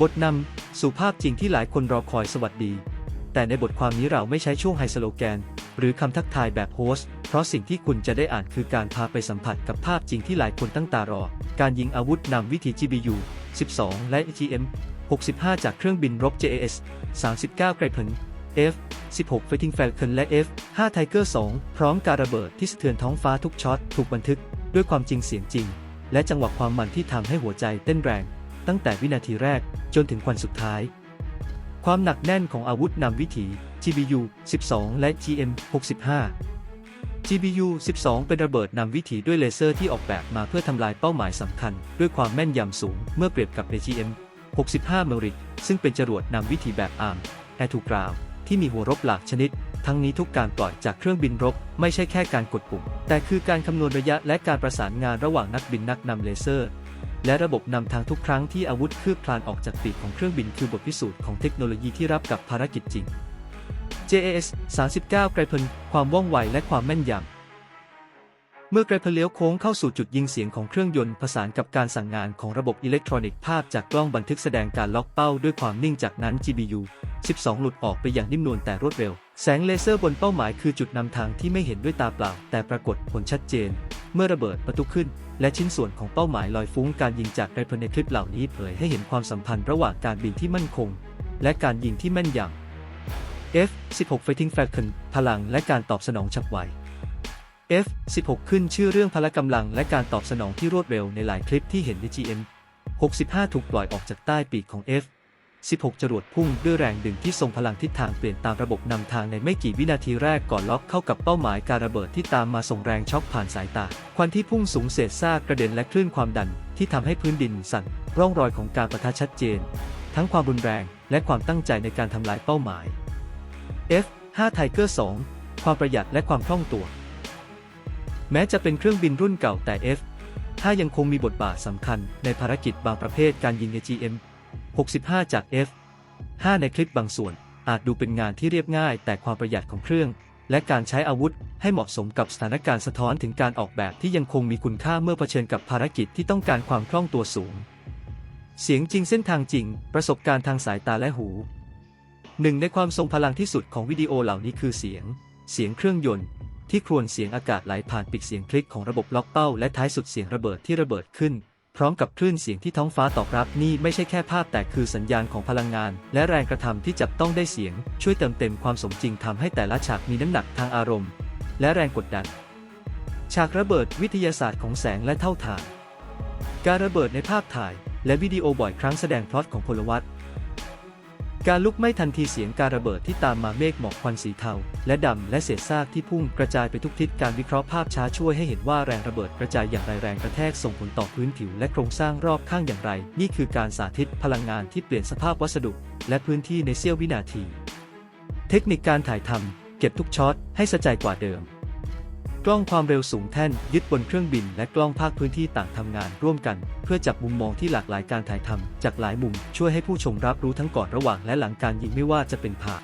บทนำสู่ภาพจริงที่หลายคนรอคอยสวัสดี แต่ในบทความนี้เราไม่ใช้ช่วงไฮสโลแกน หรือคำทักทายแบบโฮสต์เพราะสิ่งที่คุณจะได้อ่านคือการพาไปสัมผัสกับภาพจริงที่หลายคนตั้งตารอ การยิงอาวุธนำวิถี GBU 12 และ GM 65 จากเครื่องบินรบ JAS 39 ไกรพล F 16 Fighting Falcon และ F 5 Tiger 2 พร้อมการระเบิดที่สะเทือนท้องฟ้าทุกช็อตถูกบันทึก ด้วยความจริงเสียงจริง และจังหวะความมันที่ทำให้หัวใจเต้นแรง ตั้งแต่วินาทีแรกจนถึงควันสุดท้าย ความหนักแน่นของอาวุธนำวิถี GBU 12 และ GM 65 GBU 12 เป็นระเบิดนำวิถีด้วยเลเซอร์ที่ออกแบบมาเพื่อทำลายเป้าหมายสำคัญ ด้วยความแม่นยำสูงเมื่อเปรียบกับ AGM 65 m มริซึ่งเป็นจรวดนำวิถีแบบอาร์มแอร์ทูกราวที่มีหัวรบหลากชนิด ทั้งนี้ทุกการปล่อยจากเครื่องบินรบ ไม่ใช่แค่การกดปุ่ม แต่คือการคำนวณระยะและการประสานงานระหว่างนักบินนักนำเลเซอร์ และระบบนำทางทุกครั้งที่อาวุธคืบคลานออกจากปีกของเครื่องบินคือบทพิสูจน์ของเทคโนโลยีที่รับกับภารกิจจริง JAS 39ไกรพลความว่องไวและความแม่นยำ เมื่อไกรเพลเลี้ยวโค้งเข้าสู่จุดยิงเสียงของเครื่องยนต์ผสานกับการสั่งงานของระบบอิเล็กทรอนิกส์ภาพจากกล้องบันทึกแสดงการล็อกเป้าด้วยความนิ่งจากนั้น GBU 12 หลุดออกไปอย่างนิ่มนวลแต่รวดเร็ว แสงเลเซอร์บนเป้าหมายคือจุดนำทางที่ไม่เห็นด้วยตาเปล่า แต่ปรากฏผลชัดเจน เมื่อระเบิดประทุขึ้น และชิ้นส่วนของเป้าหมายลอยฟุ้งการยิงจากไกรพลในคลิปเหล่านี้เผยให้เห็นความสัมพันธ์ระหว่างการบินที่มั่นคง และการยิงที่แม่นยำ F 16 Fighting Falcon พลังและการตอบสนองฉับไว F 16 ขึ้นชื่อเรื่องพละกำลังและการตอบสนองที่รวดเร็วในหลายคลิปที่เห็นใน GM 65 ถูกปล่อยออกจากใต้ปีกของ F 16 จรวดพุ่งด้วยแรงดึงที่ทรงพลังทิศทางเปลี่ยนตามระบบนำทางในไม่กี่วินาทีแรกก่อนล็อกเข้ากับเป้าหมายการระเบิดที่ตามมาส่งแรงช็อคผ่านสายตา ควันที่พุ่งสูงเศษซากกระเด็นและคลื่นความดันที่ทำให้พื้นดินสั่น ร่องรอยของการประทะชัดเจน ทั้งความรุนแรงและความตั้งใจในการทำลายเป้าหมาย F 5 Tiger 2 ความประหยัดและความคล่องตัว แม้จะเป็นเครื่องบินรุ่นเก่าแต่ F 5 ยังคงมีบทบาทสำคัญในภารกิจบางประเภทการยิงใน GM 65 จาก F 5 ในคลิปบางส่วนอาจดูเป็นงานที่เรียบง่าย แต่ความประหยัดของเครื่อง และการใช้อาวุธให้เหมาะสมกับสถานการณ์สะท้อนถึงการออกแบบที่ยังคงมีคุณค่าเมื่อเผชิญกับภารกิจที่ต้องการความคล่องตัวสูง เสียงจริงเส้นทางจริง ประสบการณ์ทางสายตาและหู หนึ่งในความทรงพลังที่สุดของวิดีโอเหล่านี้คือเสียง เสียงเครื่องยนต์ ที่ครวญเสียงอากาศไหลผ่านปีกเสียงคลิกของระบบล็อกเป้าและท้ายสุดเสียงระเบิดที่ระเบิดขึ้น ร้อมกับคลื่นเสียงที่ท้องฟ้าตอบรับนี่ไม่ใช่แค่ภาพแต่คือสัญญาณของพลังงาน และแรงกระทำที่จับต้องได้เสียง ช่วยเติมเต็มความสมจริงทำให้แต่ละฉากมีน้ำหนักทางอารมณ์ และแรงกดดัน ฉากระเบิดวิทยาศาสตร์ของแสงและเท่าฐานการระเบิดในภาพถ่าย และวิดีโอบ่อยครั้งแสดงพล็อตของพลวัต การลุกไหม้ทันทีเสียงการระเบิดที่ตามมาเมฆหมอกควันสีเทา และดำและเศษซากที่พุ่งกระจายไปทุกทิศการวิเคราะห์ภาพช้าช่วยให้เห็นว่าแรงระเบิดกระจายอย่างไรแรงกระแทกส่งผลต่อพื้นผิวและโครงสร้างรอบข้างอย่างไร นี่คือการสาธิตพลังงานที่เปลี่ยนสภาพวัสดุ และพื้นที่ในเสี้ยววินาที เทคนิคการถ่ายทำเก็บทุกช็อตให้สะใจกว่าเดิม กล้องความเร็วสูงแท่นยึดบนเครื่องบิน และกล้องภาคพื้นที่ต่างทำงานร่วมกัน เพื่อจับมุมมองที่หลากหลายการถ่ายทำจากหลายมุม ช่วยให้ผู้ชมรับรู้ทั้งก่อนระหว่างและหลังการยิงไม่ว่าจะเป็นผ่า